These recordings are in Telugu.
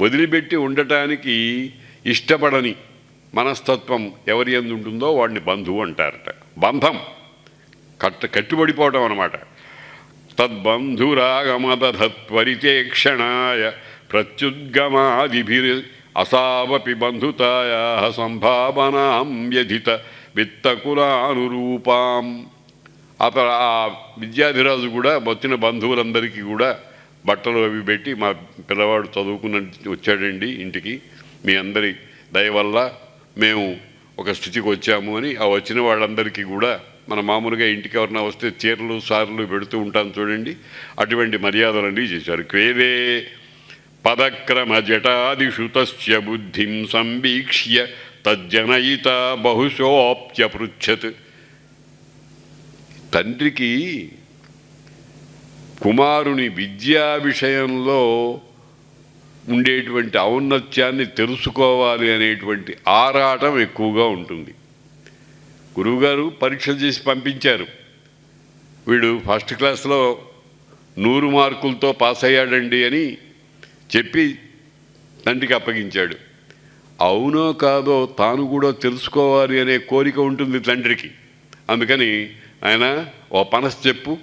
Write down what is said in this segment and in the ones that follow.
వదిలిపెట్టి ఉండటానికి ఇష్టపడని మనస్తత్వం ఎవరి ఎందు ఉంటుందో వాడిని బంధువు అంటారట. బంధం. కట్ట కట్టుబడిపోవటం అనమాట తద్బంధురాగమదత్వరితే క్షణాయ ప్రత్యుద్గమాదిభిర్ అసావపి బంధుతాయా సంభావనాం వ్యధిత విత్తకులానురూపాం. అతను ఆ విద్యాధిరాజు కూడా వచ్చిన బంధువులందరికీ కూడా బట్టలు అవి పెట్టి మా పిల్లవాడు చదువుకున్న వచ్చాడండి ఇంటికి. మీ అందరి దయ వల్ల మేము ఒక స్థితికి వచ్చాము అని ఆ వచ్చిన వాళ్ళందరికీ కూడా మన మామూలుగా ఇంటికి ఎవరన్నా వస్తే చీరలు సార్లు పెడుతూ ఉంటాం చూడండి. అటువంటి మర్యాదలన్నీ చేశారు. క్వేదే పదక్రమ జటాదిషుతస్య బుద్ధిం సంవీక్ష్య తజ్జనయిత బహుశోప్యపృచ్ఛత్. తండ్రికి కుమారుని విద్యా విషయంలో ఉండేటువంటి ఔన్నత్యాన్ని తెలుసుకోవాలి అనేటువంటి ఆరాటం ఎక్కువగా ఉంటుంది. గురువుగారు పరీక్ష చేసి పంపించారు. వీడు ఫస్ట్ క్లాస్లో నూరు మార్కులతో పాస్ అయ్యాడండి అని చెప్పి తండ్రికి అప్పగించాడు. అవునో కాదో తాను కూడా తెలుసుకోవాలి అనే కోరిక ఉంటుంది తండ్రికి. అందుకని ఆయన ఓ పనస్ చెప్పు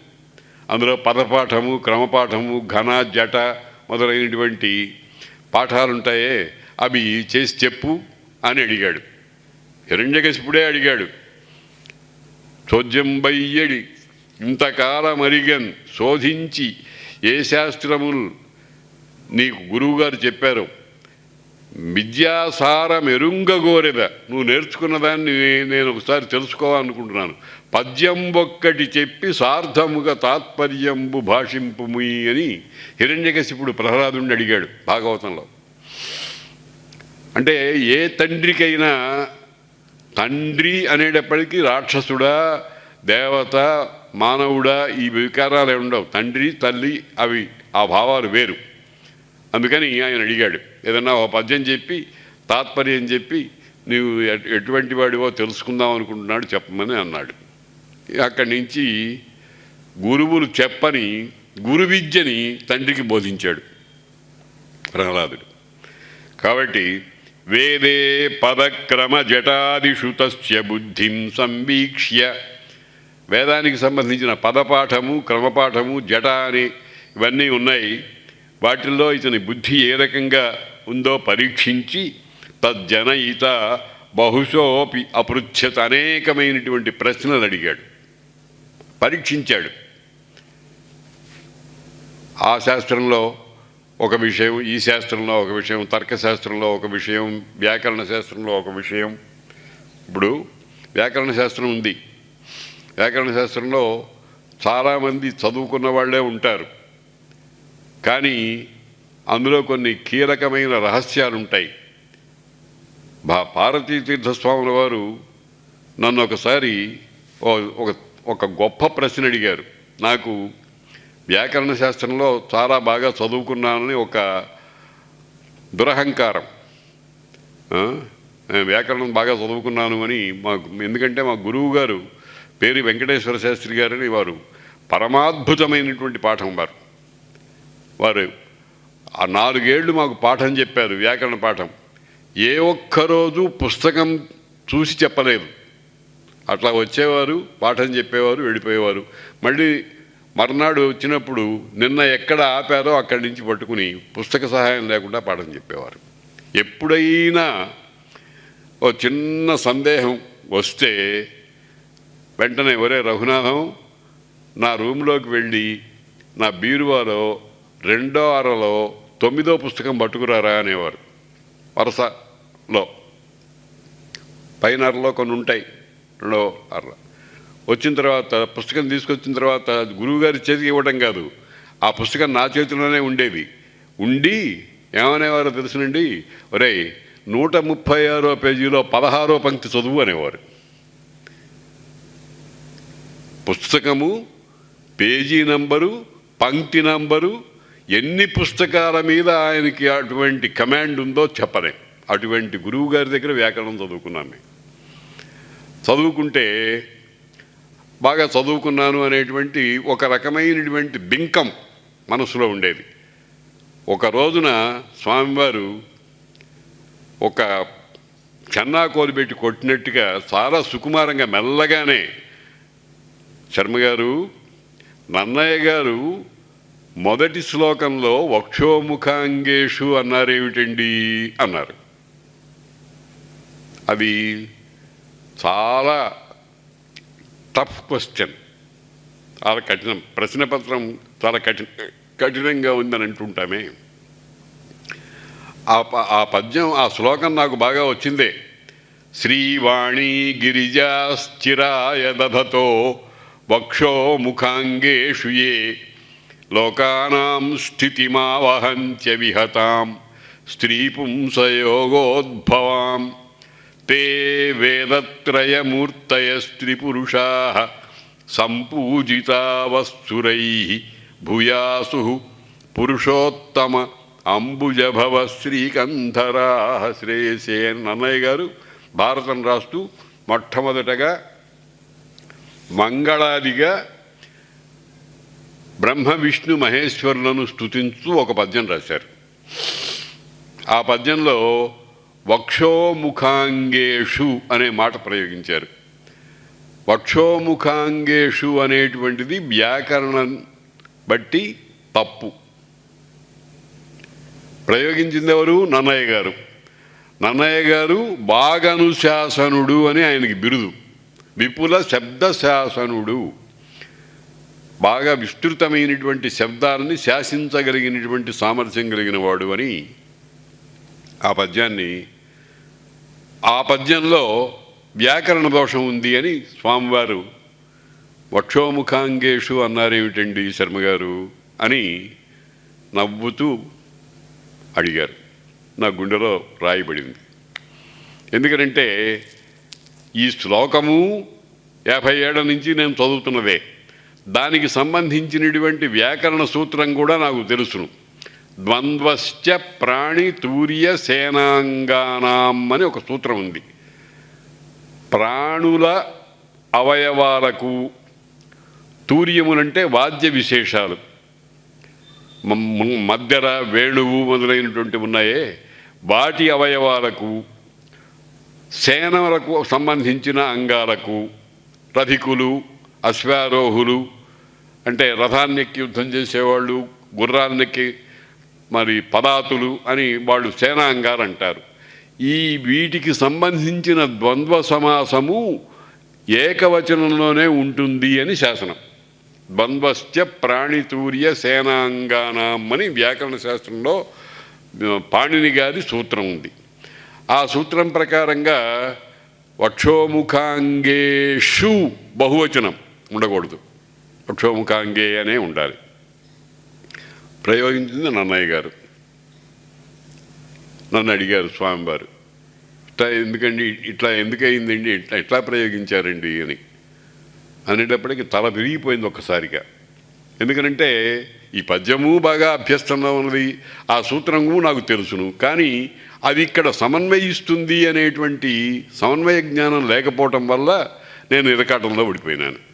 అందులో పదపాఠము క్రమపాఠము ఘన జట మొదలైనటువంటి పాఠాలు ఉంటాయే అవి చేసి చెప్పు అని అడిగాడు. హిరణ్యకశిపుడే అడిగాడు. చోద్యం బయ్యడి ఇంతకాలం అరిగన్ శోధించి ఏ శాస్త్రములు నీకు గురువుగారు చెప్పారు విద్యాసారం ఎరుంగగోరెద నువ్వు నేర్చుకున్న దాన్ని నేను ఒకసారి తెలుసుకోవాలనుకుంటున్నాను. పద్యం ఒక్కటి చెప్పి సార్థముగా తాత్పర్యంబు భాషింపుమి అని హిరణ్యకశిపుడు ప్రహ్లాదుని అడిగాడు భాగవతంలో. అంటే ఏ తండ్రికైనా తండ్రి అనేటప్పటికీ రాక్షసుడా దేవత మానవుడా ఈ వికారాలు ఏమి ఉండవు తండ్రి తల్లి అవి ఆ భావాలు వేరు. అందుకని ఆయన అడిగాడు ఏదన్నా ఒక పద్యం చెప్పి తాత్పర్యం చెప్పి నీవు ఎటువంటి వాడివో తెలుసుకుందాం అనుకుంటున్నాడు చెప్పమని అన్నాడు. అక్కడి నుంచి గురువులు చెప్పని గురు విద్యని తండ్రికి బోధించాడు ప్రహ్లాదుడు. కాబట్టి వేదే పదక్రమ జటాదిషు తస్య బుద్ధిం సంవీక్ష్య. వేదానికి సంబంధించిన పదపాఠము క్రమపాఠము జట అని ఇవన్నీ ఉన్నాయి. వాటిల్లో ఇతని బుద్ధి ఏ రకంగా ఉందో పరీక్షించి తజ్జనయిత బహుశోపి అపృచ్ఛత అనేకమైనటువంటి ప్రశ్నలు అడిగాడు. పరీక్షించాడు. ఆ శాస్త్రంలో ఒక విషయం ఈ శాస్త్రంలో ఒక విషయం తర్కశాస్త్రంలో ఒక విషయం వ్యాకరణ శాస్త్రంలో ఒక విషయం. ఇప్పుడు వ్యాకరణ శాస్త్రం ఉంది. వ్యాకరణ శాస్త్రంలో చాలామంది చదువుకున్న వాళ్ళే ఉంటారు. కానీ అందులో కొన్ని కీలకమైన రహస్యాలు ఉంటాయి బా పార్వతీ తీర్థస్వాముల వారు నన్ను ఒకసారి ఓ- ఒక ఒక గొప్ప ప్రశ్న అడిగారు. నాకు వ్యాకరణ శాస్త్రంలో చాలా బాగా చదువుకున్నానని ఒక దురహంకారం. నేను వ్యాకరణం బాగా చదువుకున్నాను అని మా ఎందుకంటే మా గురువు గారు పేరు వెంకటేశ్వర శాస్త్రి గారని వారు పరమాద్భుతమైనటువంటి పాఠం వారు. వారు ఆ నాలుగేళ్ళు మాకు పాఠం చెప్పారు వ్యాకరణ పాఠం. ఏ ఒక్కరోజు పుస్తకం చూసి చెప్పలేదు. అట్లా వచ్చేవారు పాఠం చెప్పేవారు వెళ్ళిపోయేవారు. మళ్ళీ మర్నాడు వచ్చినప్పుడు నిన్న ఎక్కడ ఆపారో అక్కడి నుంచి పట్టుకుని పుస్తక సహాయం లేకుండా పాఠం చెప్పేవారు. ఎప్పుడైనా ఓ చిన్న సందేహం వస్తే వెంటనే ఒరే రఘునాథం నా రూమ్లోకి వెళ్ళి నా బీరువాలో రెండో అరలో తొమ్మిదో పుస్తకం పట్టుకురారా అనేవారు. వరసలో. పైన అరలో కొన్ని ఉంటాయి. రెండో అర వచ్చిన తర్వాత పుస్తకం తీసుకొచ్చిన తర్వాత గురువుగారి చేతికి ఇవ్వడం కాదు. ఆ పుస్తకం నా చేతిలోనే ఉండేది. ఉండి ఏమనేవారో తెలుసునండి? ఒరేయ్ నూట ముప్పై ఆరో పేజీలో పదహారో పంక్తి చదువు అనేవారు. పుస్తకము పేజీ నంబరు పంక్తి నంబరు ఎన్ని పుస్తకాల మీద ఆయనకి అటువంటి కమాండ్ ఉందో చెప్పలేం అటువంటి గురువు గారి దగ్గర వ్యాకరణం చదువుకున్నాను నేను. చదువుకుంటే బాగా చదువుకున్నాను అనేటువంటి ఒక రకమైనటువంటి బింకం మనసులో ఉండేది. ఒక రోజున స్వామివారు ఒక చెన్నా కోరిపెట్టి కొట్టినట్టుగా చాలా సుకుమారంగా మెల్లగానే శర్మ గారు నన్నయ్య గారు మొదటి శ్లోకంలో వక్షోముఖాంగేషు అన్నారేమిటండి? అన్నారు. అది చాలా టఫ్ క్వశ్చన్ చాలా కఠినం. ప్రశ్నపత్రం చాలా కఠిన కఠినంగా ఉందని అంటుంటామే. ఆ ప ఆ పద్యం ఆ శ్లోకం నాకు బాగా వచ్చిందే. శ్రీవాణి గిరిజాశ్చిరాయ దధతో వక్షో ముఖాంగేషు ఏ లోకానాం స్థితిమావహంత్య విహతాం స్త్రీ పుంసయోగోద్భవాం తే వేదత్రయమూర్తయస్త్రిపురుషా సంపూజితా వస్తురై భూయాసు పురుషోత్తమ అంబుజభవ శ్రీకంధరా శ్రేయసే అని నన్నయ్య గారు భారతం రాస్తూ మొట్టమొదటగా మంగళాదిగా బ్రహ్మ విష్ణు మహేశ్వరులను స్తుతించు ఒక పద్యం రాశారు. ఆ పద్యంలో వక్షోముఖాంగేషు అనే మాట ప్రయోగించారు. వక్షోముఖాంగేషు అనేటువంటిది వ్యాకరణం బట్టి తప్పు. ప్రయోగించింది ఎవరు? నన్నయ్య గారు. నన్నయ్య గారు బాగనుశాసనుడు అని ఆయనకి బిరుదు. విపుల శబ్ద శాసనుడు బాగా విస్తృతమైనటువంటి శబ్దాలని శాసించగలిగినటువంటి సామర్థ్యం కలిగిన వాడు అని ఆ పద్యాన్ని ఆ పద్యంలో వ్యాకరణ దోషం ఉంది అని స్వామివారు వక్షోముఖాంగేషు అన్నారేమిటండి శర్మ గారు అని నవ్వుతూ అడిగారు. నా గుండెలో రాయబడింది. ఎందుకంటే ఈ శ్లోకము యాభై ఏళ్ళ నుంచి నేను చదువుతున్నదే. దానికి సంబంధించినటువంటి వ్యాకరణ సూత్రం కూడా నాకు తెలుసును. ద్వంద్వశ్చ ప్రాణి తూర్య సేనాంగానాం అని ఒక సూత్రం ఉంది. ప్రాణుల అవయవాలకు తూర్యములంటే వాద్య విశేషాలు. మధ్యర వేణువు మొదలైనటువంటి ఉన్నాయే. వాటి అవయవాలకు సేనలకు సంబంధించిన అంగాలకు రధికులు అశ్వారోహులు అంటే రథాన్నెక్కి యుద్ధం చేసేవాళ్ళు గుర్రాన్నెక్కి మరి పదాతులు అని వాళ్ళు సేనాంగారు అంటారు. ఈ వీటికి సంబంధించిన ద్వంద్వ సమాసము ఏకవచనంలోనే ఉంటుంది అని శాసనం. ద్వంద్వశ్చ ప్రాణితూర్య సేనాంగానాం అని వ్యాకరణ శాస్త్రంలో పాణిని గారి సూత్రం ఉంది. ఆ సూత్రం ప్రకారంగా వక్షోముఖాంగేషు బహువచనం. ఉండకూడదు. పక్షోముఖాంగే అనే ఉండాలి. ప్రయోగించింది నన్నయ్య గారు. నన్ను అడిగారు స్వామివారు. ఇట్లా ఎందుకండి ఇట్లా ఎందుకయిందండి ఇట్లా ఎట్లా ప్రయోగించారండి అని. అనేటప్పటికి తల విరిగిపోయింది ఒక్కసారిగా. ఎందుకనంటే ఈ పద్యము బాగా అభ్యస్తంలో ఉన్నది ఆ సూత్రము నాకు తెలుసును. కానీ అది ఇక్కడ సమన్వయిస్తుంది అనేటువంటి సమన్వయ జ్ఞానం లేకపోవటం వల్ల నేను ఇరకాటంలో పడిపోయినాను.